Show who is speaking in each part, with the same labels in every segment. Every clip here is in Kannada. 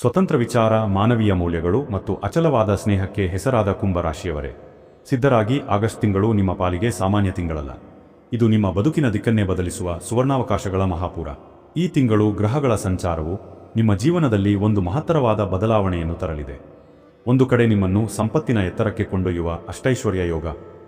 Speaker 1: ಸ್ವತಂತ್ರ ವಿಚಾರ, ಮಾನವೀಯ ಮೌಲ್ಯಗಳು ಮತ್ತು ಅಚಲವಾದ ಸ್ನೇಹಕ್ಕೆ ಹೆಸರಾದ ಕುಂಭರಾಶಿಯವರೇ. ಸಿದ್ಧರಾಗಿ ಆಗಸ್ಟ್ ತಿಂಗಳು ನಿಮ್ಮ ಪಾಲಿಗೆ ಸಾಮಾನ್ಯ ತಿಂಗಳಲ್ಲ. ಇದು ನಿಮ್ಮ ಬದುಕಿನ ದಿಕ್ಕನ್ನೇ ಬದಲಿಸುವ ಸುವರ್ಣಾವಕಾಶಗಳ ಮಹಾಪೂರ. ಈ ತಿಂಗಳು ಗ್ರಹಗಳ ಸಂಚಾರವು ನಿಮ್ಮ ಜೀವನದಲ್ಲಿ ಒಂದು ಮಹತ್ತರವಾದ ಬದಲಾವಣೆಯನ್ನು ತರಲಿದೆ. ಒಂದು ಕಡೆ ನಿಮ್ಮನ್ನು ಸಂಪತ್ತಿನ ಎತ್ತರಕ್ಕೆ ಕೊಂಡೊಯ್ಯುವ ಅಷ್ಟೈಶ್ವರ್ಯ ಯೋಗ,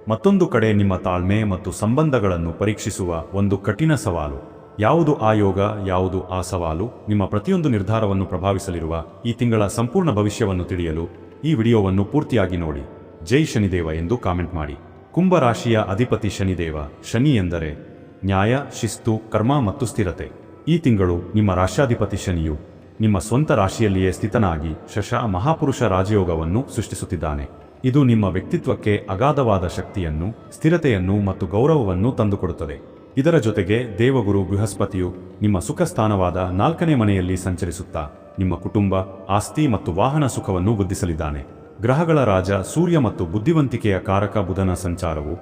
Speaker 1: ಮತ್ತೊಂದು ಕಡೆ ನಿಮ್ಮ ತಾಳ್ಮೆ ಮತ್ತು ಸಂಬಂಧಗಳನ್ನು ಪರೀಕ್ಷಿಸುವ ಒಂದು ಕಠಿಣ ಸವಾಲು. ಯಾವುದು ಆ ಯೋಗ, ಯಾವುದು ಆ ಸವಾಲು? ನಿಮ್ಮ ಪ್ರತಿಯೊಂದು ನಿರ್ಧಾರವನ್ನು ಪ್ರಭಾವಿಸಲಿರುವ ಈ ತಿಂಗಳ ಸಂಪೂರ್ಣ ಭವಿಷ್ಯವನ್ನು ತಿಳಿಯಲು ಈ ವಿಡಿಯೋವನ್ನು ಪೂರ್ತಿಯಾಗಿ ನೋಡಿ. ಜೈ ಶನಿದೇವ ಎಂದು ಕಾಮೆಂಟ್ ಮಾಡಿ. ಕುಂಭ ರಾಶಿಯ ಅಧಿಪತಿ ಶನಿದೇವ, ಶನಿ ಎಂದರೆ ನ್ಯಾಯ, ಶಿಸ್ತು, ಕರ್ಮ ಮತ್ತು ಸ್ಥಿರತೆ. ಈ ತಿಂಗಳು ನಿಮ್ಮ ರಾಶ್ಯಾಧಿಪತಿ ಶನಿಯು ನಿಮ್ಮ ಸ್ವಂತ ರಾಶಿಯಲ್ಲಿಯೇ ಸ್ಥಿತನಾಗಿ ಶಶ ಮಹಾಪುರುಷ ರಾಜಯೋಗವನ್ನು ಸೃಷ್ಟಿಸುತ್ತಿದ್ದಾನೆ. ಇದು ನಿಮ್ಮ ವ್ಯಕ್ತಿತ್ವಕ್ಕೆ ಅಗಾಧವಾದ ಶಕ್ತಿಯನ್ನು, ಸ್ಥಿರತೆಯನ್ನು ಮತ್ತು ಗೌರವವನ್ನು ತಂದುಕೊಡುತ್ತದೆ. ಇದರ ಜೊತೆಗೆ ದೇವಗುರು ಬೃಹಸ್ಪತಿಯು ನಿಮ್ಮ ಸುಖ ಸ್ಥಾನವಾದ ನಾಲ್ಕನೇ ಮನೆಯಲ್ಲಿ ಸಂಚರಿಸುತ್ತಾ ನಿಮ್ಮ ಕುಟುಂಬ, ಆಸ್ತಿ ಮತ್ತು ವಾಹನ ಸುಖವನ್ನು ವೃದ್ಧಿಸಲಿದ್ದಾನೆ. ಗ್ರಹಗಳ ರಾಜ, ಸೂರ್ಯ ಮತ್ತು ಬುದ್ಧಿವಂತಿಕೆಯ ಕಾರಕ ಬುಧನ ಸಂಚಾರವು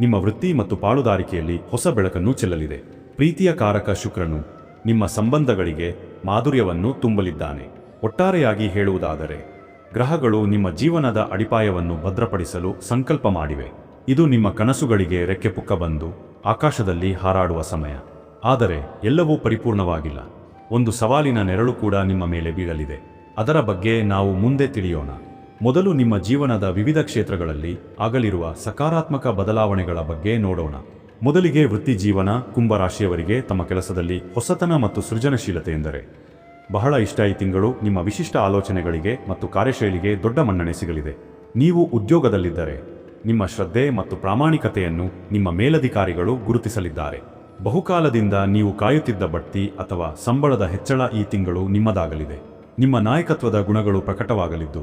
Speaker 1: ನಿಮ್ಮ ವೃತ್ತಿ ಮತ್ತು ಪಾಲುದಾರಿಕೆಯಲ್ಲಿ ಹೊಸ ಬೆಳಕನ್ನು ಚೆಲ್ಲಲಿದೆ. ಪ್ರೀತಿಯ ಕಾರಕ ಶುಕ್ರನು ನಿಮ್ಮ ಸಂಬಂಧಗಳಿಗೆ ಮಾಧುರ್ಯವನ್ನು ತುಂಬಲಿದ್ದಾನೆ. ಒಟ್ಟಾರೆಯಾಗಿ ಹೇಳುವುದಾದರೆ, ಗ್ರಹಗಳು ನಿಮ್ಮ ಜೀವನದ ಅಡಿಪಾಯವನ್ನು ಭದ್ರಪಡಿಸಲು ಸಂಕಲ್ಪ ಮಾಡಿವೆ. ಇದು ನಿಮ್ಮ ಕನಸುಗಳಿಗೆ ರೆಕ್ಕೆ ಪುಕ್ಕ ಬಂದು ಆಕಾಶದಲ್ಲಿ ಹಾರಾಡುವ ಸಮಯ. ಆದರೆ ಎಲ್ಲವೂ ಪರಿಪೂರ್ಣವಾಗಿಲ್ಲ. ಒಂದು ಸವಾಲಿನ ನೆರಳು ಕೂಡ ನಿಮ್ಮ ಮೇಲೆ ಬೀಳಲಿದೆ. ಅದರ ಬಗ್ಗೆ ನಾವು ಮುಂದೆ ತಿಳಿಯೋಣ. ಮೊದಲು ನಿಮ್ಮ ಜೀವನದ ವಿವಿಧ ಕ್ಷೇತ್ರಗಳಲ್ಲಿ ಆಗಲಿರುವ ಸಕಾರಾತ್ಮಕ ಬದಲಾವಣೆಗಳ ಬಗ್ಗೆ ನೋಡೋಣ. ಮೊದಲಿಗೆ ವೃತ್ತಿ ಜೀವನ, ಕುಂಭರಾಶಿಯವರಿಗೆ ತಮ್ಮ ಕೆಲಸದಲ್ಲಿ ಹೊಸತನ ಮತ್ತು ಸೃಜನಶೀಲತೆ ಎಂದರೆ. ಬಹಳ ಇಷ್ಟ ಈ ತಿಂಗಳು ನಿಮ್ಮ ವಿಶಿಷ್ಟ ಆಲೋಚನೆಗಳಿಗೆ ಮತ್ತು ಕಾರ್ಯಶೈಲಿಗೆ ದೊಡ್ಡ ಮನ್ನಣೆ ಸಿಗಲಿದೆ. ನೀವು ಉದ್ಯೋಗದಲ್ಲಿದ್ದರೆ ನಿಮ್ಮ ಶ್ರದ್ಧೆ ಮತ್ತು ಪ್ರಾಮಾಣಿಕತೆಯನ್ನು ನಿಮ್ಮ ಮೇಲಧಿಕಾರಿಗಳು ಗುರುತಿಸಲಿದ್ದಾರೆ. ಬಹುಕಾಲದಿಂದ ನೀವು ಕಾಯುತ್ತಿದ್ದ ಬಡ್ತಿ ಅಥವಾ ಸಂಬಳದ ಹೆಚ್ಚಳ ಈ ತಿಂಗಳು ನಿಮ್ಮದಾಗಲಿದೆ. ನಿಮ್ಮ ನಾಯಕತ್ವದ ಗುಣಗಳು ಪ್ರಕಟವಾಗಲಿದ್ದು,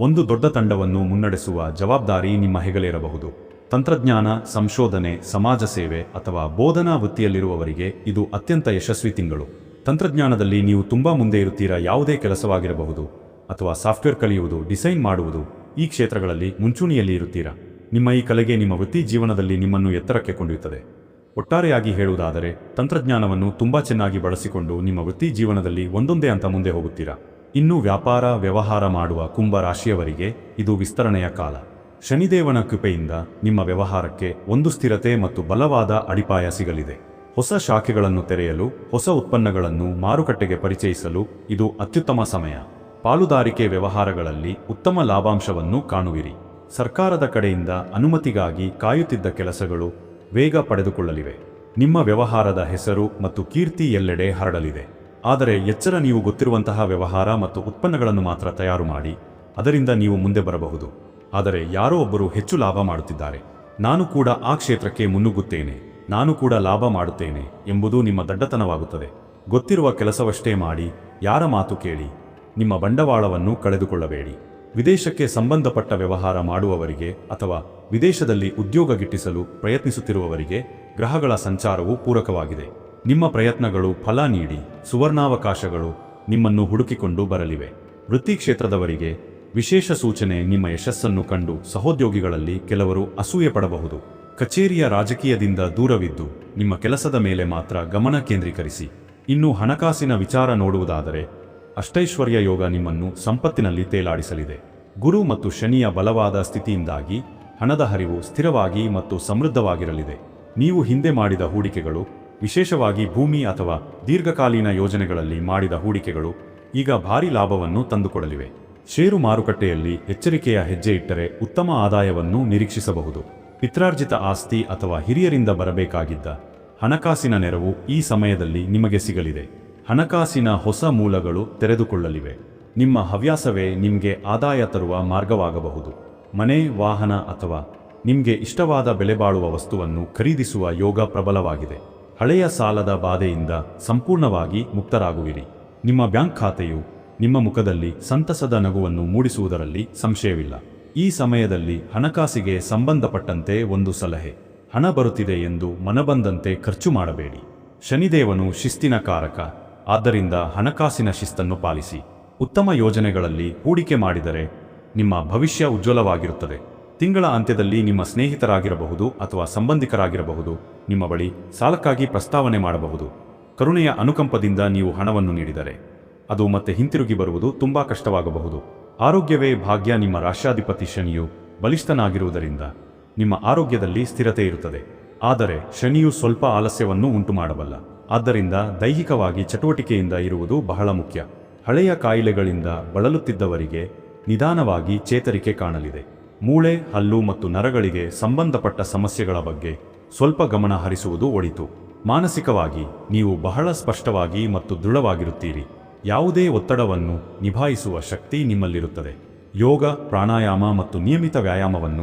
Speaker 1: ಒಂದು ದೊಡ್ಡ ತಂಡವನ್ನು ಮುನ್ನಡೆಸುವ ಜವಾಬ್ದಾರಿ ನಿಮ್ಮ ಹೆಗಲೇರಬಹುದು. ತಂತ್ರಜ್ಞಾನ, ಸಂಶೋಧನೆ, ಸಮಾಜ ಸೇವೆ ಅಥವಾ ಬೋಧನಾ ವೃತ್ತಿಯಲ್ಲಿರುವವರಿಗೆ ಇದು ಅತ್ಯಂತ ಯಶಸ್ವಿ ತಿಂಗಳು. ತಂತ್ರಜ್ಞಾನದಲ್ಲಿ ನೀವು ತುಂಬಾ ಮುಂದೆ ಇರುತ್ತೀರಾ ಯಾವುದೇ ಕೆಲಸವಾಗಿರಬಹುದು ಅಥವಾ ಸಾಫ್ಟ್ವೇರ್ ಕಲಿಯುವುದು, ಡಿಸೈನ್ ಮಾಡುವುದು ಈ ಕ್ಷೇತ್ರಗಳಲ್ಲಿ ಮುಂಚೂಣಿಯಲ್ಲಿ ಇರುತ್ತೀರಾ? ನಿಮ್ಮ ಈ ಕಲೆಗೆ ನಿಮ್ಮ ವೃತ್ತಿ ಜೀವನದಲ್ಲಿ ನಿಮ್ಮನ್ನು ಎತ್ತರಕ್ಕೆ ಕೊಂಡೊಯ್ಯುತ್ತದೆ. ಒಟ್ಟಾರೆಯಾಗಿ ಹೇಳುವುದಾದರೆ, ತಂತ್ರಜ್ಞಾನವನ್ನು ತುಂಬಾ ಚೆನ್ನಾಗಿ ಬಳಸಿಕೊಂಡು ನಿಮ್ಮ ವೃತ್ತಿ ಜೀವನದಲ್ಲಿ ಒಂದೊಂದೇ ಅಂತ ಮುಂದೆ ಹೋಗುತ್ತೀರಾ? ಇನ್ನು ವ್ಯಾಪಾರ, ವ್ಯವಹಾರ ಮಾಡುವ ಕುಂಭ ರಾಶಿಯವರಿಗೆ ಇದು ವಿಸ್ತರಣೆಯ ಕಾಲ. ಶನಿದೇವನ ಕೃಪೆಯಿಂದ ನಿಮ್ಮ ವ್ಯವಹಾರಕ್ಕೆ ಒಂದು ಸ್ಥಿರತೆ ಮತ್ತು ಬಲವಾದ ಅಡಿಪಾಯ ಸಿಗಲಿದೆ. ಹೊಸ ಶಾಖೆಗಳನ್ನು ತೆರೆಯಲು, ಹೊಸ ಉತ್ಪನ್ನಗಳನ್ನು ಮಾರುಕಟ್ಟೆಗೆ ಪರಿಚಯಿಸಲು ಇದು ಅತ್ಯುತ್ತಮ ಸಮಯ. ಪಾಲುದಾರಿಕೆ ವ್ಯವಹಾರಗಳಲ್ಲಿ ಉತ್ತಮ ಲಾಭಾಂಶವನ್ನು ಕಾಣುವಿರಿ. ಸರ್ಕಾರದ ಕಡೆಯಿಂದ ಅನುಮತಿಗಾಗಿ ಕಾಯುತ್ತಿದ್ದ ಕೆಲಸಗಳು ವೇಗ ಪಡೆದುಕೊಳ್ಳಲಿವೆ. ನಿಮ್ಮ ವ್ಯವಹಾರದ ಹೆಸರು ಮತ್ತು ಕೀರ್ತಿ ಎಲ್ಲೆಡೆ ಹರಡಲಿದೆ. ಆದರೆ ಎಚ್ಚರ ನೀವು ಗೊತ್ತಿರುವಂತಹ ವ್ಯವಹಾರ ಮತ್ತು ಉತ್ಪನ್ನಗಳನ್ನು ಮಾತ್ರ ತಯಾರು ಮಾಡಿ, ಅದರಿಂದ ನೀವು ಮುಂದೆ ಬರಬಹುದು. ಆದರೆ ಯಾರೋ ಒಬ್ಬರು ಹೆಚ್ಚು ಲಾಭ ಮಾಡುತ್ತಿದ್ದಾರೆ. ನಾನು ಕೂಡ ಆ ಕ್ಷೇತ್ರಕ್ಕೆ ಮುನ್ನುಗ್ಗುತ್ತೇನೆ. ನಾನು ಕೂಡ ಲಾಭ ಮಾಡುತ್ತೇನೆ ಎಂಬುದು ನಿಮ್ಮ ದಡ್ಡತನವಾಗುತ್ತದೆ. ಗೊತ್ತಿರುವ ಕೆಲಸವಷ್ಟೇ ಮಾಡಿ, ಯಾರ ಮಾತು ಕೇಳಿ, ನಿಮ್ಮ ಬಂಡವಾಳವನ್ನು ಕಳೆದುಕೊಳ್ಳಬೇಡಿ. ವಿದೇಶಕ್ಕೆ ಸಂಬಂಧಪಟ್ಟ ವ್ಯವಹಾರ ಮಾಡುವವರಿಗೆ ಅಥವಾ ವಿದೇಶದಲ್ಲಿ ಉದ್ಯೋಗ ಗಿಟ್ಟಿಸಲು ಪ್ರಯತ್ನಿಸುತ್ತಿರುವವರಿಗೆ ಗ್ರಹಗಳ ಸಂಚಾರವು ಪೂರಕವಾಗಿದೆ. ನಿಮ್ಮ ಪ್ರಯತ್ನಗಳು ಫಲ ನೀಡಿ, ಸುವರ್ಣಾವಕಾಶಗಳು ನಿಮ್ಮನ್ನು ಹುಡುಕಿಕೊಂಡು ಬರಲಿವೆ. ವೃತ್ತಿ ಕ್ಷೇತ್ರದವರಿಗೆ ವಿಶೇಷ ಸೂಚನೆ ನಿಮ್ಮ ಯಶಸ್ಸನ್ನು ಕಂಡು ಸಹೋದ್ಯೋಗಿಗಳಲ್ಲಿ ಕೆಲವರು ಅಸೂಯೆ ಪಡಬಹುದು. ಕಚೇರಿಯ ರಾಜಕೀಯದಿಂದ ದೂರವಿದ್ದು ನಿಮ್ಮ ಕೆಲಸದ ಮೇಲೆ ಮಾತ್ರ ಗಮನ ಕೇಂದ್ರೀಕರಿಸಿ. ಇನ್ನು ಹಣಕಾಸಿನ ವಿಚಾರ ನೋಡುವುದಾದರೆ ಅಷ್ಟೈಶ್ವರ್ಯ ಯೋಗ ನಿಮ್ಮನ್ನು ಸಂಪತ್ತಿನಲ್ಲಿ ತೇಲಾಡಿಸಲಿದೆ. ಗುರು ಮತ್ತು ಶನಿಯ ಬಲವಾದ ಸ್ಥಿತಿಯಿಂದಾಗಿ ಹಣದ ಹರಿವು ಸ್ಥಿರವಾಗಿ ಮತ್ತು ಸಮೃದ್ಧವಾಗಿರಲಿದೆ. ನೀವು ಹಿಂದೆ ಮಾಡಿದ ಹೂಡಿಕೆಗಳು, ವಿಶೇಷವಾಗಿ ಭೂಮಿ ಅಥವಾ ದೀರ್ಘಕಾಲೀನ ಯೋಜನೆಗಳಲ್ಲಿ ಮಾಡಿದ ಹೂಡಿಕೆಗಳು, ಈಗ ಭಾರಿ ಲಾಭವನ್ನು ತಂದುಕೊಡಲಿವೆ. ಷೇರು ಮಾರುಕಟ್ಟೆಯಲ್ಲಿ ಎಚ್ಚರಿಕೆಯ ಹೆಜ್ಜೆ ಇಟ್ಟರೆ ಉತ್ತಮ ಆದಾಯವನ್ನು ನಿರೀಕ್ಷಿಸಬಹುದು. ಪಿತ್ರಾರ್ಜಿತ ಆಸ್ತಿ ಅಥವಾ ಹಿರಿಯರಿಂದ ಬರಬೇಕಾಗಿದ್ದ ಹಣಕಾಸಿನ ನೆರವು ಈ ಸಮಯದಲ್ಲಿ ನಿಮಗೆ ಸಿಗಲಿದೆ. ಹಣಕಾಸಿನ ಹೊಸ ಮೂಲಗಳು ತೆರೆದುಕೊಳ್ಳಲಿವೆ. ನಿಮ್ಮ ಹವ್ಯಾಸವೇ ನಿಮಗೆ ಆದಾಯ ತರುವ ಮಾರ್ಗವಾಗಬಹುದು. ಮನೆ, ವಾಹನ ಅಥವಾ ನಿಮಗೆ ಇಷ್ಟವಾದ ಬೆಲೆಬಾಳುವ ವಸ್ತುವನ್ನು ಖರೀದಿಸುವ ಯೋಗ ಪ್ರಬಲವಾಗಿದೆ. ಹಳೆಯ ಸಾಲದ ಬಾಧೆಯಿಂದ ಸಂಪೂರ್ಣವಾಗಿ ಮುಕ್ತರಾಗುವಿರಿ. ನಿಮ್ಮ ಬ್ಯಾಂಕ್ ಖಾತೆಯು ನಿಮ್ಮ ಮುಖದಲ್ಲಿ ಸಂತಸದ ನಗುವನ್ನು ಮೂಡಿಸುವುದರಲ್ಲಿ ಸಂಶಯವಿಲ್ಲ. ಈ ಸಮಯದಲ್ಲಿ ಹಣಕಾಸಿಗೆ ಸಂಬಂಧಪಟ್ಟಂತೆ ಒಂದು ಸಲಹೆ. ಹಣ ಬರುತ್ತಿದೆ ಎಂದು ಮನಬಂದಂತೆ ಖರ್ಚು ಮಾಡಬೇಡಿ. ಶನಿದೇವನು ಶಿಸ್ತಿನ ಕಾರಕ. ಆದ್ದರಿಂದ ಹಣಕಾಸಿನ ಶಿಸ್ತನ್ನು ಪಾಲಿಸಿ, ಉತ್ತಮ ಯೋಜನೆಗಳಲ್ಲಿ ಹೂಡಿಕೆ ಮಾಡಿದರೆ ನಿಮ್ಮ ಭವಿಷ್ಯ ಉಜ್ವಲವಾಗಿರುತ್ತದೆ. ತಿಂಗಳ ಅಂತ್ಯದಲ್ಲಿ ನಿಮ್ಮ ಸ್ನೇಹಿತರಾಗಿರಬಹುದು ಅಥವಾ ಸಂಬಂಧಿಕರಾಗಿರಬಹುದು, ನಿಮ್ಮ ಬಳಿ ಸಾಲಕ್ಕಾಗಿ ಪ್ರಸ್ತಾವನೆ ಮಾಡಬಹುದು. ಕರುಣೆಯ ಅನುಕಂಪದಿಂದ ನೀವು ಹಣವನ್ನು ನೀಡಿದರೆ ಅದು ಮತ್ತೆ ಹಿಂತಿರುಗಿ ಬರುವುದು ತುಂಬಾ ಕಷ್ಟವಾಗಬಹುದು. ಆರೋಗ್ಯವೇ ಭಾಗ್ಯ ನಿಮ್ಮ ರಾಷ್ಟ್ರಾಧಿಪತಿ ಶನಿಯು ಬಲಿಷ್ಠನಾಗಿರುವುದರಿಂದ ನಿಮ್ಮ ಆರೋಗ್ಯದಲ್ಲಿ ಸ್ಥಿರತೆ ಇರುತ್ತದೆ. ಆದರೆ ಶನಿಯು ಸ್ವಲ್ಪ ಆಲಸ್ಯವನ್ನು ಉಂಟು ಮಾಡಬಲ್ಲ ಆದ್ದರಿಂದ ದೈಹಿಕವಾಗಿ ಚಟುವಟಿಕೆಯಿಂದ ಇರುವುದು ಬಹಳ ಮುಖ್ಯ. ಹಳೆಯ ಕಾಯಿಲೆಗಳಿಂದ ಬಳಲುತ್ತಿದ್ದವರಿಗೆ ನಿಧಾನವಾಗಿ ಚೇತರಿಕೆ ಕಾಣಲಿದೆ. ಮೂಳೆ, ಹಲ್ಲು ಮತ್ತು ನರಗಳಿಗೆ ಸಂಬಂಧಪಟ್ಟ ಸಮಸ್ಯೆಗಳ ಬಗ್ಗೆ ಸ್ವಲ್ಪ ಗಮನ ಹರಿಸುವುದು ಒಳಿತು. ಮಾನಸಿಕವಾಗಿ ನೀವು ಬಹಳ ಸ್ಪಷ್ಟವಾಗಿ ಮತ್ತು ದೃಢವಾಗಿರುತ್ತೀರಿ. ಯಾವುದೇ ಒತ್ತಡವನ್ನು ನಿಭಾಯಿಸುವ ಶಕ್ತಿ ನಿಮ್ಮಲ್ಲಿರುತ್ತದೆ. ಯೋಗ, ಪ್ರಾಣಾಯಾಮ ಮತ್ತು ನಿಯಮಿತ ವ್ಯಾಯಾಮವನ್ನು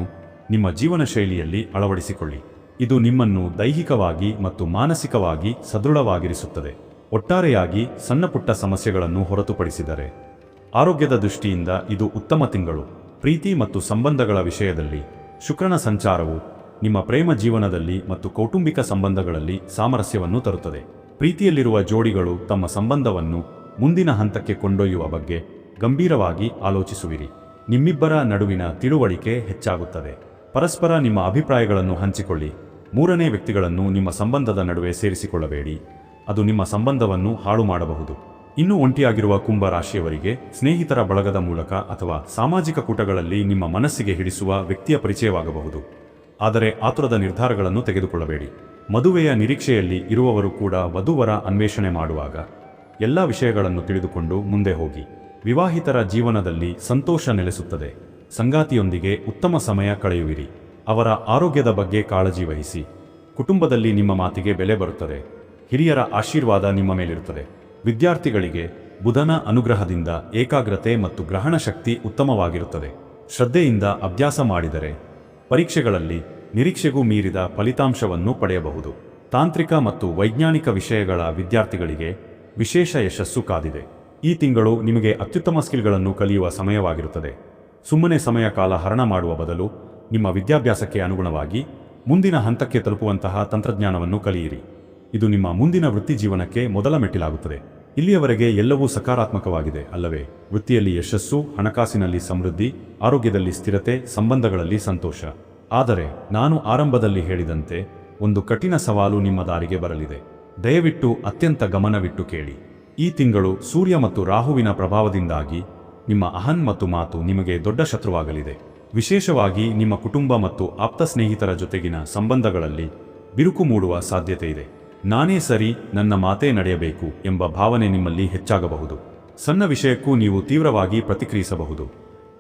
Speaker 1: ನಿಮ್ಮ ಜೀವನ ಶೈಲಿಯಲ್ಲಿ ಅಳವಡಿಸಿಕೊಳ್ಳಿ. ಇದು ನಿಮ್ಮನ್ನು ದೈಹಿಕವಾಗಿ ಮತ್ತು ಮಾನಸಿಕವಾಗಿ ಸದೃಢವಾಗಿರಿಸುತ್ತದೆ. ಒಟ್ಟಾರೆಯಾಗಿ ಸಣ್ಣಪುಟ್ಟ ಸಮಸ್ಯೆಗಳನ್ನು ಹೊರತುಪಡಿಸಿದರೆ. ಆರೋಗ್ಯದ ದೃಷ್ಟಿಯಿಂದ ಇದು ಉತ್ತಮ ತಿಂಗಳು. ಪ್ರೀತಿ ಮತ್ತು ಸಂಬಂಧಗಳ ವಿಷಯದಲ್ಲಿ ಶುಕ್ರನ ಸಂಚಾರವು ನಿಮ್ಮ ಪ್ರೇಮ ಜೀವನದಲ್ಲಿ ಮತ್ತು ಕೌಟುಂಬಿಕ ಸಂಬಂಧಗಳಲ್ಲಿ ಸಾಮರಸ್ಯವನ್ನು ತರುತ್ತದೆ. ಪ್ರೀತಿಯಲ್ಲಿರುವ ಜೋಡಿಗಳು ತಮ್ಮ ಸಂಬಂಧವನ್ನು ಮುಂದಿನ ಹಂತಕ್ಕೆ ಕೊಂಡೊಯ್ಯುವ ಬಗ್ಗೆ ಗಂಭೀರವಾಗಿ ಆಲೋಚಿಸುವಿರಿ. ನಿಮ್ಮಿಬ್ಬರ ನಡುವಿನ ತಿಳುವಳಿಕೆ ಹೆಚ್ಚಾಗುತ್ತದೆ. ಪರಸ್ಪರ ನಿಮ್ಮ ಅಭಿಪ್ರಾಯಗಳನ್ನು ಹಂಚಿಕೊಳ್ಳಿ. ಮೂರನೇ ವ್ಯಕ್ತಿಗಳನ್ನು ನಿಮ್ಮ ಸಂಬಂಧದ ನಡುವೆ ಸೇರಿಸಿಕೊಳ್ಳಬೇಡಿ. ಅದು ನಿಮ್ಮ ಸಂಬಂಧವನ್ನು ಹಾಳು ಮಾಡಬಹುದು. ಇನ್ನೂ ಒಂಟಿಯಾಗಿರುವ ಕುಂಭ ರಾಶಿಯವರಿಗೆ ಸ್ನೇಹಿತರ ಬಳಗದ ಮೂಲಕ ಅಥವಾ ಸಾಮಾಜಿಕ ಕೂಟಗಳಲ್ಲಿ ನಿಮ್ಮ ಮನಸ್ಸಿಗೆ ಹಿಡಿಸುವ ವ್ಯಕ್ತಿಯ ಪರಿಚಯವಾಗಬಹುದು. ಆದರೆ ಆತುರದ ನಿರ್ಧಾರಗಳನ್ನು ತೆಗೆದುಕೊಳ್ಳಬೇಡಿ. ಮದುವೆಯ ನಿರೀಕ್ಷೆಯಲ್ಲಿ ಇರುವವರು ಕೂಡ ವಧುವರ ಅನ್ವೇಷಣೆ ಮಾಡುವಾಗ ಎಲ್ಲ ವಿಷಯಗಳನ್ನು ತಿಳಿದುಕೊಂಡು ಮುಂದೆ ಹೋಗಿ. ವಿವಾಹಿತರ ಜೀವನದಲ್ಲಿ ಸಂತೋಷ ನೆಲೆಸುತ್ತದೆ. ಸಂಗಾತಿಯೊಂದಿಗೆ ಉತ್ತಮ ಸಮಯ ಕಳೆಯುವಿರಿ. ಅವರ ಆರೋಗ್ಯದ ಬಗ್ಗೆ ಕಾಳಜಿ ವಹಿಸಿ. ಕುಟುಂಬದಲ್ಲಿ ನಿಮ್ಮ ಮಾತಿಗೆ ಬೆಲೆ ಬರುತ್ತದೆ. ಹಿರಿಯರ ಆಶೀರ್ವಾದ ನಿಮ್ಮ ಮೇಲಿರುತ್ತದೆ. ವಿದ್ಯಾರ್ಥಿಗಳಿಗೆ ಬುಧನ ಅನುಗ್ರಹದಿಂದ ಏಕಾಗ್ರತೆ ಮತ್ತು ಗ್ರಹಣ ಶಕ್ತಿ ಉತ್ತಮವಾಗಿರುತ್ತದೆ. ಶ್ರದ್ಧೆಯಿಂದ ಅಭ್ಯಾಸ ಮಾಡಿದರೆ ಪರೀಕ್ಷೆಗಳಲ್ಲಿ ನಿರೀಕ್ಷೆಗೂ ಮೀರಿದ ಫಲಿತಾಂಶವನ್ನು ಪಡೆಯಬಹುದು. ತಾಂತ್ರಿಕ ಮತ್ತು ವೈಜ್ಞಾನಿಕ ವಿಷಯಗಳ ವಿದ್ಯಾರ್ಥಿಗಳಿಗೆ ವಿಶೇಷ ಯಶಸ್ಸು ಕಾದಿದೆ. ಈ ತಿಂಗಳು ನಿಮಗೆ ಅತ್ಯುತ್ತಮ ಸ್ಕಿಲ್ಗಳನ್ನು ಕಲಿಯುವ ಸಮಯವಾಗಿರುತ್ತದೆ. ಸುಮ್ಮನೆ ಸಮಯ ಕಾಲ ಹರಣ ಮಾಡುವ ಬದಲು ನಿಮ್ಮ ವಿದ್ಯಾಭ್ಯಾಸಕ್ಕೆ ಅನುಗುಣವಾಗಿ ಮುಂದಿನ ಹಂತಕ್ಕೆ ತಲುಪುವಂತಹ ತಂತ್ರಜ್ಞಾನವನ್ನು ಕಲಿಯಿರಿ. ಇದು ನಿಮ್ಮ ಮುಂದಿನ ವೃತ್ತಿ ಜೀವನಕ್ಕೆ ಮೊದಲ ಮೆಟ್ಟಿಲಾಗುತ್ತದೆ. ಇಲ್ಲಿಯವರೆಗೆ ಎಲ್ಲವೂ ಸಕಾರಾತ್ಮಕವಾಗಿದೆ ಅಲ್ಲವೇ? ವೃತ್ತಿಯಲ್ಲಿ ಯಶಸ್ಸು, ಹಣಕಾಸಿನಲ್ಲಿ ಸಮೃದ್ಧಿ, ಆರೋಗ್ಯದಲ್ಲಿ ಸ್ಥಿರತೆ, ಸಂಬಂಧಗಳಲ್ಲಿ ಸಂತೋಷ. ಆದರೆ ನಾನು ಆರಂಭದಲ್ಲಿ ಹೇಳಿದಂತೆ ಒಂದು ಕಠಿಣ ಸವಾಲು ನಿಮ್ಮ ದಾರಿಗೆ ಬರಲಿದೆ. ದಯವಿಟ್ಟು ಅತ್ಯಂತ ಗಮನವಿಟ್ಟು ಕೇಳಿ. ಈ ತಿಂಗಳು ಸೂರ್ಯ ಮತ್ತು ರಾಹುವಿನ ಪ್ರಭಾವದಿಂದಾಗಿ ನಿಮ್ಮ ಅಹನ್ ಮತ್ತು ಮಾತು ನಿಮಗೆ ದೊಡ್ಡ ಶತ್ರುವಾಗಲಿದೆ. ವಿಶೇಷವಾಗಿ ನಿಮ್ಮ ಕುಟುಂಬ ಮತ್ತು ಆಪ್ತ ಸ್ನೇಹಿತರ ಜೊತೆಗಿನ ಸಂಬಂಧಗಳಲ್ಲಿ ಬಿರುಕು ಮೂಡುವ ಸಾಧ್ಯತೆ ಇದೆ. ನಾನೇ ಸರಿ, ನನ್ನ ಮಾತೇ ನಡೆಯಬೇಕು ಎಂಬ ಭಾವನೆ ನಿಮ್ಮಲ್ಲಿ ಹೆಚ್ಚಾಗಬಹುದು. ಸಣ್ಣ ವಿಷಯಕ್ಕೂ ನೀವು ತೀವ್ರವಾಗಿ ಪ್ರತಿಕ್ರಿಯಿಸಬಹುದು.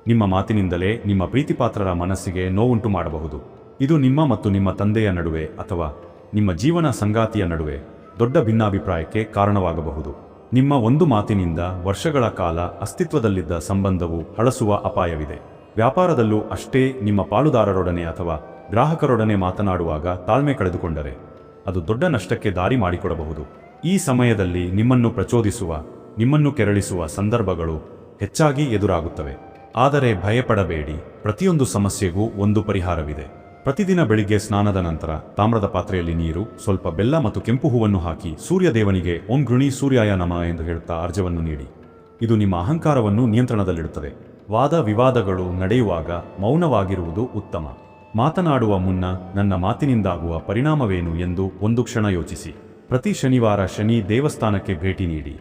Speaker 1: ನಿಮ್ಮ ಮಾತಿನಿಂದಲೇ ನಿಮ್ಮ ಪ್ರೀತಿಪಾತ್ರರ ಮನಸ್ಸಿಗೆ ನೋವುಂಟು ಮಾಡಬಹುದು. ಇದು ನಿಮ್ಮ ಮತ್ತು ನಿಮ್ಮ ತಂದೆಯ ನಡುವೆ ಅಥವಾ ನಿಮ್ಮ ಜೀವನ ಸಂಗಾತಿಯ ನಡುವೆ ದೊಡ್ಡ ಭಿನ್ನಾಭಿಪ್ರಾಯಕ್ಕೆ ಕಾರಣವಾಗಬಹುದು. ನಿಮ್ಮ ಒಂದು ಮಾತಿನಿಂದ ವರ್ಷಗಳ ಕಾಲ ಅಸ್ತಿತ್ವದಲ್ಲಿದ್ದ ಸಂಬಂಧವು ಹಳಸುವ ಅಪಾಯವಿದೆ. ವ್ಯಾಪಾರದಲ್ಲೂ ಅಷ್ಟೇ ನಿಮ್ಮ ಪಾಲುದಾರರೊಡನೆ ಅಥವಾ ಗ್ರಾಹಕರೊಡನೆ ಮಾತನಾಡುವಾಗ ತಾಳ್ಮೆ ಕಳೆದುಕೊಂಡರೆ ಅದು ದೊಡ್ಡ ನಷ್ಟಕ್ಕೆ ದಾರಿ ಮಾಡಿಕೊಡಬಹುದು. ಈ ಸಮಯದಲ್ಲಿ ನಿಮ್ಮನ್ನು ಪ್ರಚೋದಿಸುವ, ನಿಮ್ಮನ್ನು ಕೆರಳಿಸುವ ಸಂದರ್ಭಗಳು ಹೆಚ್ಚಾಗಿ ಎದುರಾಗುತ್ತವೆ. ಆದರೆ ಭಯಪಡಬೇಡಿ, ಪ್ರತಿಯೊಂದು ಸಮಸ್ಯೆಗೂ ಒಂದು ಪರಿಹಾರವಿದೆ. ಪ್ರತಿದಿನ ಬೆಳಿಗ್ಗೆ ಸ್ನಾನದ ನಂತರ ತಾಮ್ರದ ಪಾತ್ರೆಯಲ್ಲಿ ನೀರು, ಸ್ವಲ್ಪ ಬೆಲ್ಲ ಮತ್ತು ಕೆಂಪು ಹೂವನ್ನು ಹಾಕಿ ಸೂರ್ಯದೇವನಿಗೆ ಓಂ ಗೃಣಿ ಸೂರ್ಯಾಯ ನಮ ಎಂದು ಹೇಳುತ್ತಾ ಅರ್ಜವನ್ನು ನೀಡಿ. ಇದು ನಿಮ್ಮ ಅಹಂಕಾರವನ್ನು ನಿಯಂತ್ರಣದಲ್ಲಿಡುತ್ತದೆ. ವಾದ ವಿವಾದಗಳು ನಡೆಯುವಾಗ ಮೌನವಾಗಿರುವುದು ಉತ್ತಮ. ಮಾತನಾಡುವ ಮುನ್ನ ನನ್ನ ಮಾತಿನಿಂದಾಗುವ ಪರಿಣಾಮವೇನು ಎಂದು ಒಂದು ಕ್ಷಣ ಯೋಚಿಸಿ. ಪ್ರತಿ ಶನಿವಾರ ಶನಿ ದೇವಸ್ಥಾನಕ್ಕೆ ಭೇಟಿ ನೀಡಿ.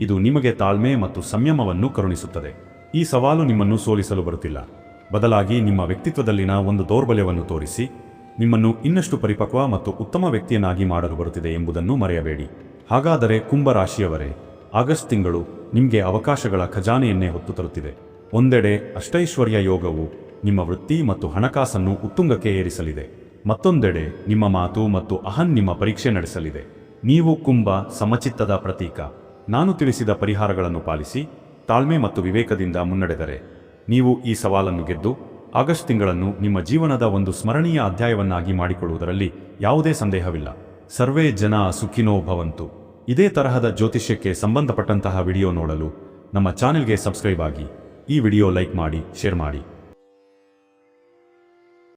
Speaker 1: ಇದು ನಿಮಗೆ ತಾಳ್ಮೆ ಮತ್ತು ಸಂಯಮವನ್ನು ಕರುಣಿಸುತ್ತದೆ. ಈ ಸವಾಲು ನಿಮ್ಮನ್ನು ಸೋಲಿಸಲು ಬರುತ್ತಿಲ್ಲ. ಬದಲಾಗಿ ನಿಮ್ಮ ವ್ಯಕ್ತಿತ್ವದಲ್ಲಿನ ಒಂದು ದೌರ್ಬಲ್ಯವನ್ನು ತೋರಿಸಿ, ನಿಮ್ಮನ್ನು ಇನ್ನಷ್ಟು ಪರಿಪಕ್ವ ಮತ್ತು ಉತ್ತಮ ವ್ಯಕ್ತಿಯನ್ನಾಗಿ ಮಾಡಲು ಬರುತ್ತಿದೆ ಎಂಬುದನ್ನು ಮರೆಯಬೇಡಿ. ಹಾಗಾದರೆ ಕುಂಭ ರಾಶಿಯವರೇ ಆಗಸ್ಟ್ ತಿಂಗಳು ನಿಮಗೆ ಅವಕಾಶಗಳ ಖಜಾನೆಯನ್ನೇ ಹೊತ್ತು ತರುತ್ತಿದೆ. ಒಂದೆಡೆ ಅಷ್ಟೈಶ್ವರ್ಯ ಯೋಗವು ನಿಮ್ಮ ವೃತ್ತಿ ಮತ್ತು ಹಣಕಾಸನ್ನು ಉತ್ತುಂಗಕ್ಕೆ ಏರಿಸಲಿದೆ. ಮತ್ತೊಂದೆಡೆ ನಿಮ್ಮ ಮಾತು ಮತ್ತು ಅಹನ್ ನಿಮ್ಮ ಪರೀಕ್ಷೆ ನಡೆಸಲಿದೆ. ನೀವು ಕುಂಭ ಸಮಚಿತ್ತದ ಪ್ರತೀಕ. ನಾನು ತಿಳಿಸಿದ ಪರಿಹಾರಗಳನ್ನು ಪಾಲಿಸಿ, ತಾಳ್ಮೆ ಮತ್ತು ವಿವೇಕದಿಂದ ಮುನ್ನಡೆದರೆ ನೀವು ಈ ಸವಾಲನ್ನು ಗೆದ್ದು ಆಗಸ್ಟ್ ತಿಂಗಳನ್ನು ನಿಮ್ಮ ಜೀವನದ ಒಂದು ಸ್ಮರಣೀಯ ಅಧ್ಯಾಯವನ್ನಾಗಿ ಮಾಡಿಕೊಳ್ಳುವುದರಲ್ಲಿ ಯಾವುದೇ ಸಂದೇಹವಿಲ್ಲ. ಸರ್ವೇ ಜನ ಸುಖಿನೋ ಭವಂತು. ಇದೇ ತರಹದ ಜ್ಯೋತಿಷ್ಯಕ್ಕೆ ಸಂಬಂಧಪಟ್ಟಂತಹ ವಿಡಿಯೋ ನೋಡಲು ನಮ್ಮ ಚಾನೆಲ್ಗೆ ಸಬ್ಸ್ಕ್ರೈಬ್ ಆಗಿ ಈ ವಿಡಿಯೋ ಲೈಕ್ ಮಾಡಿ, ಶೇರ್ ಮಾಡಿ.